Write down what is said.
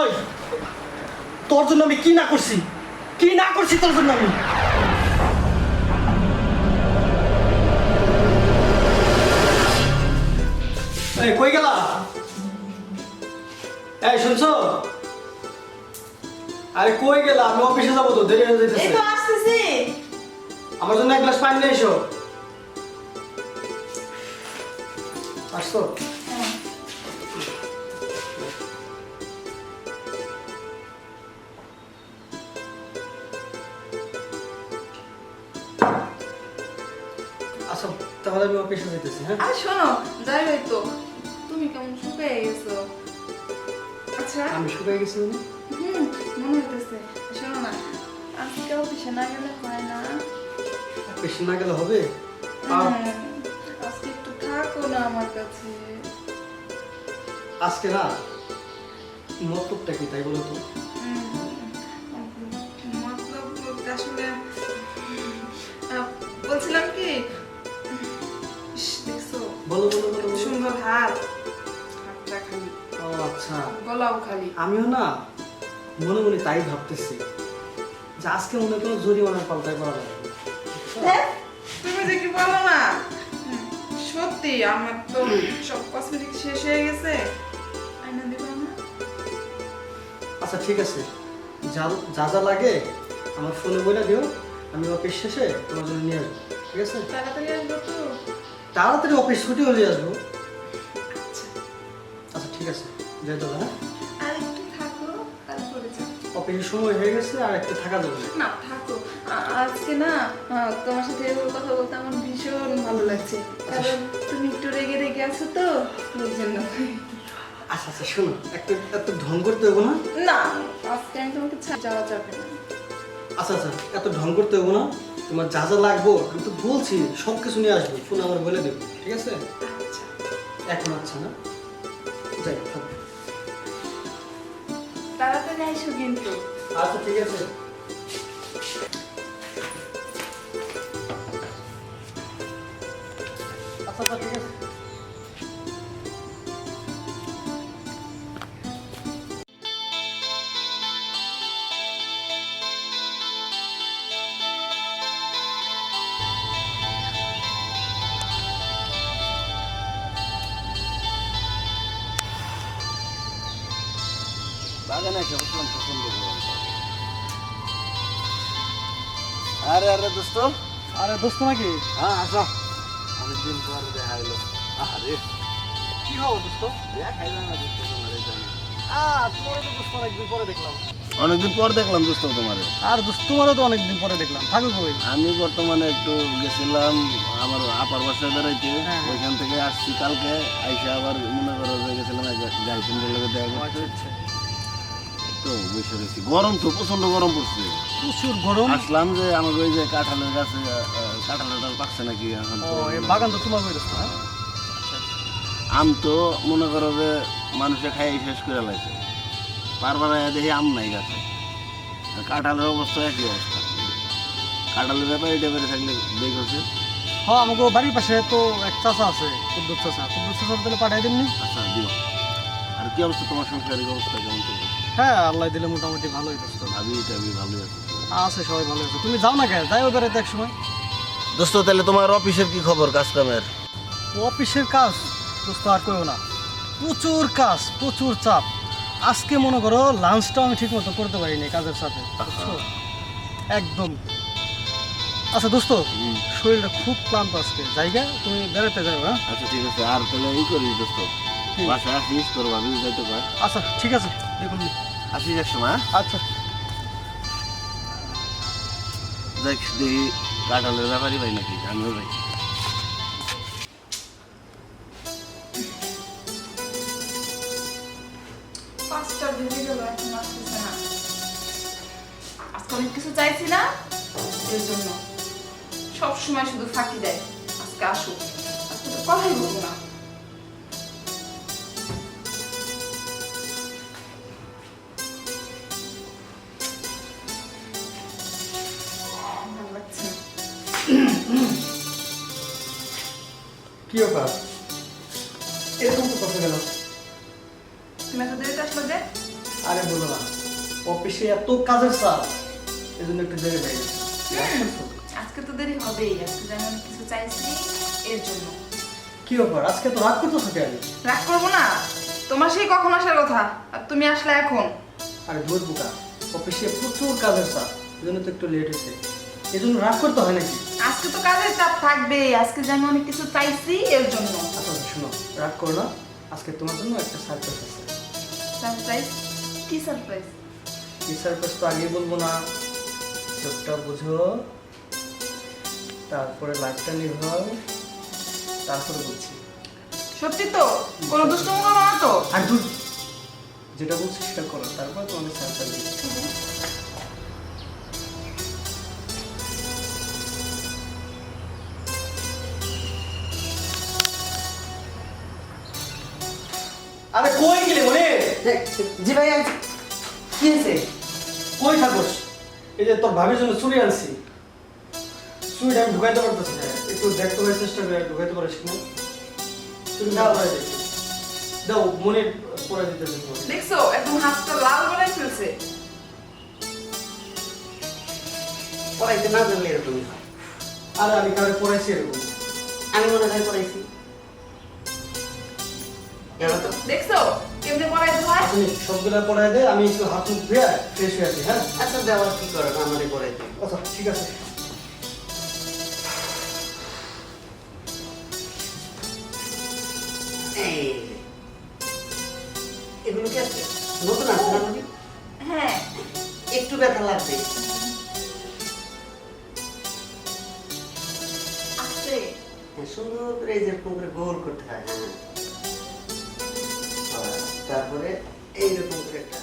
ওই তোর জন্য আমি কি না করছি? কি না করছি তোর জন্য আমি? এই কই গেলা? এই শুনছো? আরে কই গেলা? আমি অফিসে যাব তো দেরি হয়ে এই যাইতেছে তো আসতেছি। আমার জন্য এক গ্লাস পানি নিয়ে এসো। আসতো আচ্ছা তাহলে আমি অফিসে যাইতেছি হ্যাঁ? আর শোনো যাই হয়তো তুমি কেমন শুকিয়ে গেছো? আচ্ছা। আমি শুকিয়ে গেছি মানে? হুম মনে হইতেছে। শোনো না আজকে অফিসে না গেলে হয় না। অফিসে না গেলে হবে? আজকে একটু থাকো না আমার কাছে। আজকে না মতলবটা কি তাই বলো তো? মতলব আসলে আচ্ছা। গলাও খালি। আমিও না মনে মনে তাই ভাবতেছি যে আজকে মনে কোনো জরিমানার পাল্টায় করা ধ্যাৎ, তুমি যে কি বলো না? সত্যি আমার তো সব কসমেটিক শেষ হয়ে গেছে। আয়না দিবা না? আচ্ছা ঠিক আছে। যা যা যা লাগে আমার ফোনে বলে দিও আমি অফিস শেষে তোমার জন্য নিয়ে আসব ঠিক আছে? তাড়াতাড়ি আসব তো। তাড়াতাড়ি অফিস ছুটি হলে আসব। আছে যাই তো আর একটু থাকো তারপরে অফিসের সময় হয়ে গেছে আর একটু থাকা যাবে না। না থাকো আজকে না তোমার সাথে এভাবে কথা বলতে আমার ভীষণ ভালো লাগছে। কারণ তুমি একটু রেগে রেগে আছো তো ওই জন্য আচ্ছা আচ্ছা শোনো একটু এত ঢং করতে হব না? না আজকে আমি তোমাকে যাওয়া যাবে না। আচ্ছা আচ্ছা এত ঢং করতে হব না। তোমার যা যা লাগবো আমি তো বলছি সব কিছু নিয়ে আসব। ফোনে আমার বলে দেবো ঠিক আছে? আচ্ছা। এখন আচ্ছা না? যাই থাক। তাড়াতাড়ি আইসো কিন্তু। আচ্ছা ঠিক আছে। আচ্ছা আচ্ছা ঠিক আছে। বাগানে এসে বসলাম পছন্দ করলাম আরে আরে দোস্ত। আরে দোস্ত নাকি? হ্যাঁ আসো। অনেকদিন পর দেখা আরে। কি খবর দোস্ত? দেখাই না দোস্ত তোমার এই আহ তোমারও তো দোস্ত অনেকদিন পরে দেখলাম। অনেকদিন পর দেখলাম দোস্ত তোমার। আর দোস্ত তোমারও তো অনেকদিন পরে দেখলাম। থাকো কই? আমি বর্তমানে একটু গেছিলাম আমার আপার বাসায় বেড়াইতে। হ্যাঁ। ওইখান থেকে আসছি কালকে আইসা আবার মনে করো গেছিলাম গার্লফ্রেন্ডের দেখা করতে। তো বসে রয়েছি গরম তো প্রচণ্ড গরম পড়ছে। প্রচুর গরম। আসলাম যে আমাকে ওই যে কাঁঠালের গাছে কাঁঠালের ডাল পাকছে নাকি এখন বাগান তো তোমার হ্যাঁ আম তো মনে করো যে মানুষে খাই শেষ করে লাগছে বারবার দেখি আম নাই গাছে। কাঁঠালের অবস্থা একই অবস্থা। কাঁঠালের ব্যাপারে এটা বেড়ে থাকলে দেখ হচ্ছে হ্যাঁ আমাকে বাড়ির পাশে তো এক চাচা আছে কুদ্দুর চাচা। কুদ্দুর চাচা তাহলে পাঠাই দিননি? আচ্ছা দিও। আর কি অবস্থা তোমার সংসারিক অবস্থা কেমন চলছে? হ্যাঁ আল্লাহ দিলে মোটামুটি ভালোই দোস্ত। ভাবি টাবি ভালোই আছে। আছে সবাই ভালো আছে। তুমি যাও না কেন? যাইও বেড়াইতে এক সময় দোস্ত তাহলে তোমার অফিসের কি খবর কাজ কামের অফিসের কাজ দোস্ত আর কইও না। প্রচুর কাজ প্রচুর চাপ। আজকে মনে করো লাঞ্চটা আমি ঠিক মতো করতে পারিনি কাজের সাথে? একদম। আচ্ছা দোস্ত শরীরটা খুব ক্লান্ত আজকে। জায়গা? তুমি বেড়াতে যাও হ্যাঁ? আচ্ছা ঠিক আছে। আর তাহলে এই করিস দোস্ত। কি? বাসায় আসিস তোর ভাবি যাইতে পার। আচ্ছা ঠিক আছে। আসিস এক সময় হ্যাঁ? আচ্ছা। দেখ দেখি কাঁঠালের ব্যাপারই ভাই নাকি আমিও ভাই। পাঁচটা বেজে গেল এখন আসতেছে না। আজকে অনেক কিছু চাইছি না এর জন্য। সব সময় শুধু ফাঁকি দেয় আজকে আসুক। আজকে তো কথাই বলব না। কি ব্যাপার? এরকম তো কথা গেল তুমি এত দেরিতে আসলো যে? আরে বলো না অফিসে এত কাজের চাপ এই জন্য একটু দেরি হয়ে গেছে। আজকে তো দেরি হবেই আজকে আমি কিছু চাইছি এর জন্য। কি ব্যাপার আজকে তো রাগ করতেছো কেন? রাগ করব না তোমার সেই কখন আসার কথা আর তুমি আসলে এখন। আরে দূর বুকা অফিসে প্রচুর কাজের চাপ এই জন্য তো একটু লেট হয়েছে। এই জন্য রাগ করতে হয় নাকি? আজকে তো কাজের চাপ থাকবে আজকে যেন আমি কিছু চাইছি এর জন্য। আচ্ছা আচ্ছা, শোনো রাগ করো না। আজকে তোমার জন্য একটা সারপ্রাইজ আছে। সারপ্রাইজ কি সারপ্রাইজ কি সারপ্রাইজ তো আগেই বলব না। চোখটা বুঝো। তারপরে লাইটটা নিভাও তারপরে বলছি। সত্যি তো? কোনো দুষ্টুমি করব না তো? আর দূর যেটা বলছি সেটা করো তারপর তোমাকে সারপ্রাইজ দিচ্ছি আরে কই গেলে মনে? জি ভাই আজ কি হয়েছে কই থাকোস এই যে তোর ভাবির জন্য চুরি আনছি। চুরিটা আমি ঢুকাইতে পারতেছি না। একটু দেখতে পারি চেষ্টা করে ঢুকাইতে পারিস কিনা চুরি দাও দাও মনে পড়ে দিতে দেখছ একদম হাতটা লাল করে ফেলছে। পড়াইতে না জানলে এরকমই হয় আরে আমি কাউকে পড়াইছি এরকম। আমি মনে হয় পড়াইছি দেখছ? কেমনে পড়াইতে হয় তুমি সবগুলা পড়াই দে আমি একটু হাত মুখ ধুয়ে ফ্রেশ হয়ে আসি হ্যাঁ? আচ্ছা দেওয়ার কি করেন আমারে পড়াইতে আচ্ছা ঠিক আছে। এগুলো কি আছে? নতুন আছে না হ্যাঁ। একটু ব্যথা লাগবে। হ্যাঁ, সুন্দর করে এই যেরকম করে গোল করতে হয় হ্যাঁ। তারপরে এইরকম একটা